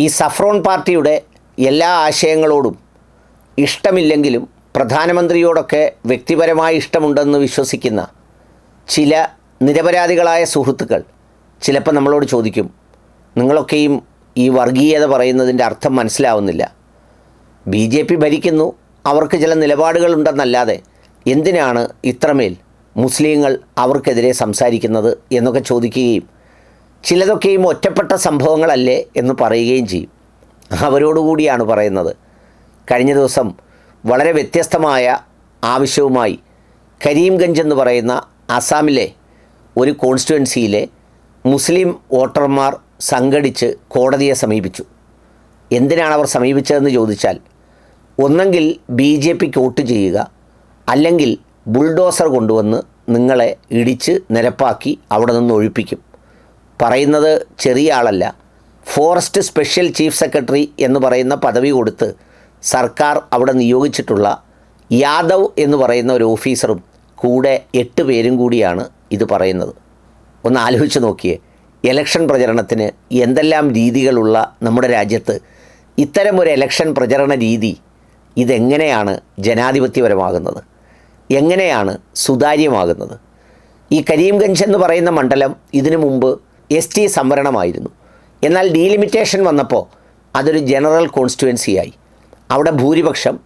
ഈ സഫ്രോൺ പാർട്ടിയുടെ എല്ലാ ആശയങ്ങളോടും ഇഷ്ടമില്ലെങ്കിലും പ്രധാനമന്ത്രിയോടൊക്കെ വ്യക്തിപരമായ ഇഷ്ടമുണ്ടെന്ന് വിശ്വസിക്കുന്ന ചില നിരപരാധികളായ സുഹൃത്തുക്കൾ ചിലപ്പോൾ നമ്മളോട് ചോദിക്കും നിങ്ങളൊക്കെയും ഈ വർഗീയത പറയുന്നതിന്റെ അർത്ഥം മനസ്സിലാവുന്നില്ല. ബി ജെ പി ഭരിക്കുന്നു അവർക്ക് ചില നിലപാടുകളുണ്ടെന്നല്ലാതെ എന്തിനാണ് ഇത്രമേൽ മുസ്ലിങ്ങൾ അവർക്കെതിരെ സംസാരിക്കുന്നത്? എന്നൊക്കെ ചോദിക്കുകയും ചിലതൊക്കെയും ഒറ്റപ്പെട്ട സംഭവങ്ങളല്ലേ എന്ന് പറയുകയും ചെയ്യും. അവരോടുകൂടിയാണ് പറയുന്നത്. കഴിഞ്ഞ ദിവസം വളരെ വ്യത്യസ്തമായ ആവശ്യവുമായി കരീംഗഞ്ച് എന്ന് പറയുന്ന അസാമിലെ ഒരു കോൺസ്റ്റുവൻസിയിലെ മുസ്ലിം വോട്ടർമാർ സംഘടിച്ച് കോടതിയെ സമീപിച്ചു. എന്തിനാണ് അവർ സമീപിച്ചതെന്ന് ചോദിച്ചാൽ ഒന്നെങ്കിൽ ബി ജെ പിക്ക് വോട്ട് ചെയ്യുക അല്ലെങ്കിൽ ബുൾഡോസർ കൊണ്ടുവന്ന് നിങ്ങളെ ഇടിച്ച് നിരപ്പാക്കി അവിടെ നിന്ന് ഒഴിപ്പിക്കും. പറയുന്നത് ചെറിയ ആളല്ല. ഫോറസ്റ്റ് സ്പെഷ്യൽ ചീഫ് സെക്രട്ടറി എന്ന് പറയുന്ന പദവി കൊടുത്ത് സർക്കാർ അവിടെ നിയോഗിച്ചിട്ടുള്ള യാദവ് എന്ന് പറയുന്ന ഒരു ഓഫീസറും കൂടെ എട്ട് പേരും കൂടിയാണ് ഇത് പറയുന്നത്. ഒന്ന് ആലോചിച്ച് നോക്കിയേ. ഇലക്ഷൻ പ്രചരണത്തിന് എന്തെല്ലാം രീതികളുള്ള നമ്മുടെ രാജ്യത്ത് ഇത്തരം ഒരു ഇലക്ഷൻ പ്രചരണ രീതി ഇതെങ്ങനെയാണ് ജനാധിപത്യപരമാകുന്നത്? എങ്ങനെയാണ് സുതാര്യമാകുന്നത്? ഈ കരീംഗഞ്ച് എന്ന് പറയുന്ന മണ്ഡലം ഇതിനു മുമ്പ് എസ് ടി സംവരണമായിരുന്നു. എന്നാൽ ഡീലിമിറ്റേഷൻ വന്നപ്പോൾ അതൊരു ജനറൽ കോൺസ്റ്റിറ്റുവൻസിയായി അവിടെ ഭൂരിപക്ഷം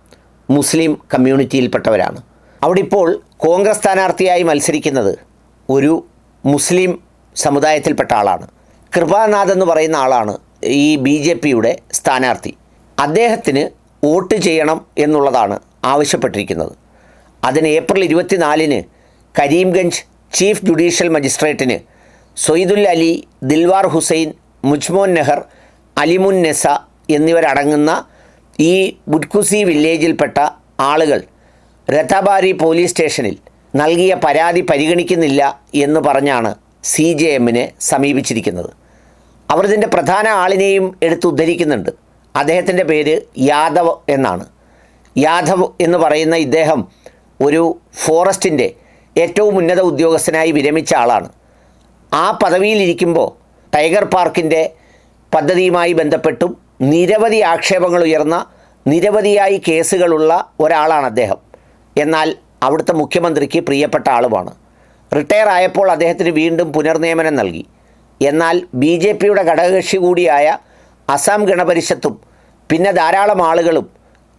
മുസ്ലിം കമ്മ്യൂണിറ്റിയിൽപ്പെട്ടവരാണ്. അവിടെ ഇപ്പോൾ കോൺഗ്രസ് സ്ഥാനാർത്ഥിയായി മത്സരിക്കുന്നത് ഒരു മുസ്ലിം സമുദായത്തിൽപ്പെട്ട ആളാണ്. കൃപാനാഥ് എന്ന് പറയുന്ന ആളാണ് ഈ ബി ജെ പിയുടെ സ്ഥാനാർത്ഥി. അദ്ദേഹത്തിന് വോട്ട് ചെയ്യണം എന്നുള്ളതാണ് ആവശ്യപ്പെട്ടിരിക്കുന്നത്. അതിന് ഏപ്രിൽ ഇരുപത്തിനാലിന് കരീംഗഞ്ച് ചീഫ് ജുഡീഷ്യൽ മജിസ്ട്രേറ്റിന് സൊയ്ദുൽ അലി ദിൽവാർ ഹുസൈൻ മുജ്മോൻ നെഹർ അലിമുൻ നെസ എന്നിവരടങ്ങുന്ന ഈ ബുഡ്കുസി വില്ലേജിൽപ്പെട്ട ആളുകൾ രഥബാരി പോലീസ് സ്റ്റേഷനിൽ നൽകിയ പരാതി പരിഗണിക്കുന്നില്ല എന്ന് പറഞ്ഞാണ് സി ജെ എമ്മിനെ സമീപിച്ചിരിക്കുന്നത്. അവർ ഇതിന്റെ പ്രധാന ആളിനെയും എടുത്ത് ഉദ്ധരിക്കുന്നുണ്ട്. അദ്ദേഹത്തിന്റെ പേര് യാദവ് എന്നാണ്. യാദവ് എന്ന് പറയുന്ന ഇദ്ദേഹം ഒരു ഫോറസ്റ്റിന്റെ ഏറ്റവും ഉന്നത ഉദ്യോഗസ്ഥനായി വിരമിച്ച ആളാണ്. ആ പദവിയിലിരിക്കുമ്പോൾ ടൈഗർ പാർക്കിന്റെ പദ്ധതിയുമായി ബന്ധപ്പെട്ടും നിരവധി ആക്ഷേപങ്ങൾ ഉയർന്ന നിരവധിയായി കേസുകളുള്ള ഒരാളാണ് അദ്ദേഹം. എന്നാൽ അവിടുത്തെ മുഖ്യമന്ത്രിക്ക് പ്രിയപ്പെട്ട ആളുമാണ്. റിട്ടയർ ആയപ്പോൾ അദ്ദേഹത്തിന് വീണ്ടും പുനർനിയമനം നൽകി. എന്നാൽ ബി ജെ പിയുടെ ഘടകകക്ഷി കൂടിയായ അസം ഗണപരിഷത്തും പിന്നെ ധാരാളം ആളുകളും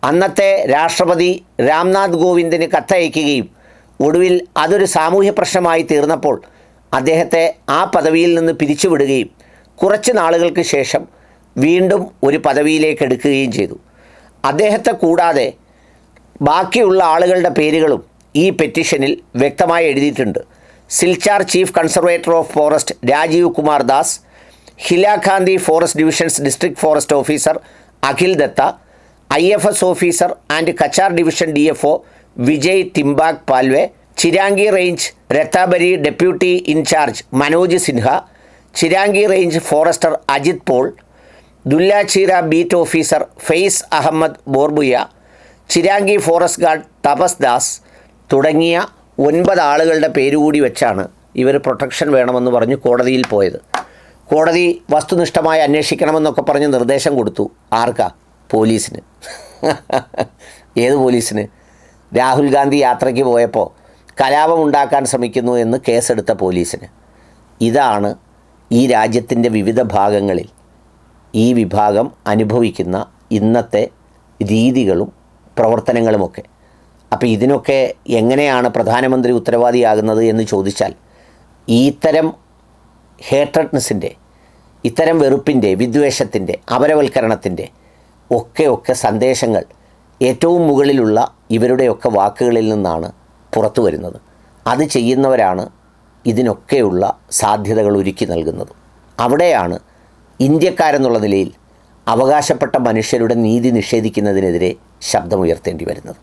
അന്നത്തെ രാഷ്ട്രപതി രാംനാഥ് കോവിന്ദിന് കത്തയക്കുകയും ഒടുവിൽ അതൊരു സാമൂഹ്യ പ്രശ്നമായി തീർന്നപ്പോൾ അദ്ദേഹത്തെ ആ പദവിയിൽ നിന്ന് പിരിച്ചുവിടുകയും കുറച്ച് നാളുകൾക്ക് ശേഷം വീണ്ടും ഒരു പദവിയിലേക്ക് എടുക്കുകയും ചെയ്തു. അദ്ദേഹത്തെ കൂടാതെ ബാക്കിയുള്ള ആളുകളുടെ പേരുകളും ഈ പെറ്റീഷനിൽ വ്യക്തമായി എഴുതിയിട്ടുണ്ട്. Silchar chief conservator of forest Rajeev Kumar Das Hailakandi forest divisions district forest officer Akhil Dutta I F S officer and Cachar division D F O Vijay Thimbag Palve Chiranki range Ratabari deputy in charge Manoj Sinha Chiranki range forester Ajit Paul Dullacherra beat officer Faiz Ahmed Borbhuiya Chiranki forest guard Tapas Das തുടങ്ങിയ ഒൻപത് ആളുകളുടെ പേരുകൂടി വെച്ചാണ് ഇവർ protection വേണമെന്ന് പറഞ്ഞ് കോടതിയിൽ പോയത്. കോടതി വസ്തുനിഷ്ഠമായി അന്വേഷിക്കണമെന്നൊക്കെ പറഞ്ഞ് നിർദ്ദേശം കൊടുത്തു. ആർക്കാ? പോലീസിന്. ഏത് പോലീസിന്? രാഹുൽ ഗാന്ധി യാത്രയ്ക്ക് പോയപ്പോൾ കലാപം ഉണ്ടാക്കാൻ ശ്രമിക്കുന്നു എന്ന് കേസെടുത്ത പോലീസിന്. ഇതാണ് ഈ രാജ്യത്തിന്റെ വിവിധ ഭാഗങ്ങളിൽ ഈ വിഭാഗം അനുഭവിക്കുന്ന ഇന്നത്തെ രീതികളും പ്രവർത്തനങ്ങളുമൊക്കെ. അപ്പോൾ ഇതിനൊക്കെ എങ്ങനെയാണ് പ്രധാനമന്ത്രി ഉത്തരവാദിയാകുന്നത് എന്ന് ചോദിച്ചാൽ ഇത്തരം ഹേട്രഡ്നെസ്സിന്റെ ഇത്തരം വെറുപ്പിന്റെ വിദ്വേഷത്തിന്റെ അപരവൽക്കരണത്തിന്റെ ഒക്കെ ഒക്കെ സന്ദേശങ്ങൾ ഏറ്റവും മുകളിലുള്ള ഇവരുടെയൊക്കെ വാക്കുകളിൽ നിന്നാണ് പുറത്തു വരുന്നത്. അത് ചെയ്യുന്നവരാണ് ഇതിനൊക്കെയുള്ള സാധ്യതകൾ ഒരുക്കി നൽകുന്നത്. അവിടെയാണ് ഇന്ത്യക്കാരെന്നുള്ള നിലയിൽ അവകാശപ്പെട്ട മനുഷ്യരുടെ നീതി നിഷേധിക്കുന്നതിനെതിരെ ശബ്ദമുയർത്തേണ്ടി വരുന്നത്.